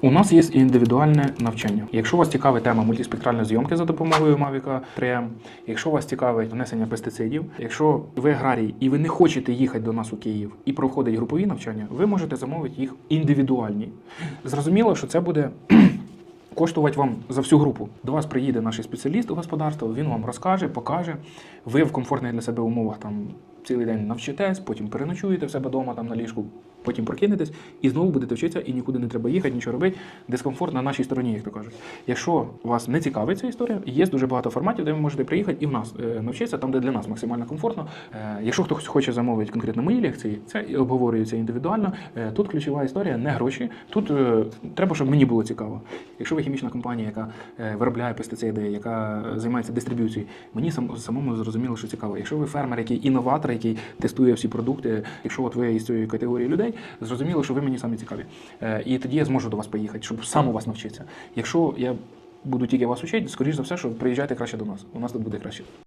У нас є індивідуальне навчання. Якщо вас цікавить тема мультиспектральної зйомки за допомогою Mavic 3M, якщо вас цікавить внесення пестицидів, якщо ви аграрій і ви не хочете їхати до нас у Київ і проходить групові навчання, ви можете замовити їх індивідуальні. Зрозуміло, що це буде. Коштувати вам за всю групу. До вас приїде наш спеціаліст у господарство, він вам розкаже, покаже. Ви в комфортних для себе умовах там цілий день навчитесь, потім переночуєте в себе вдома там на ліжку, потім прокинетесь і знову будете вчитися, і нікуди не треба їхати, нічого робити. Дискомфорт на нашій стороні, як то кажуть. Якщо вас не цікавить ця історія, є дуже багато форматів, де ви можете приїхати і в нас е, навчитися, там, де для нас максимально комфортно. Е, Якщо хтось хоче замовити конкретно мої лекції, це обговорюється індивідуально. Е, Тут ключова історія не гроші. Тут треба, щоб мені було цікаво. Якщо ви хімічна компанія, яка виробляє пестициди, яка займається дистриб'юцією, мені сам, самому зрозуміло, що цікаво. Якщо ви фермер, який інноватор, який тестує всі продукти, якщо от ви із цієї категорії людей, зрозуміло, що ви мені самі цікаві. Е, І тоді я зможу до вас поїхати, щоб сам у вас навчитися. Якщо я буду тільки вас вчити, скоріш за все, що приїжджайте краще до нас. У нас тут буде краще.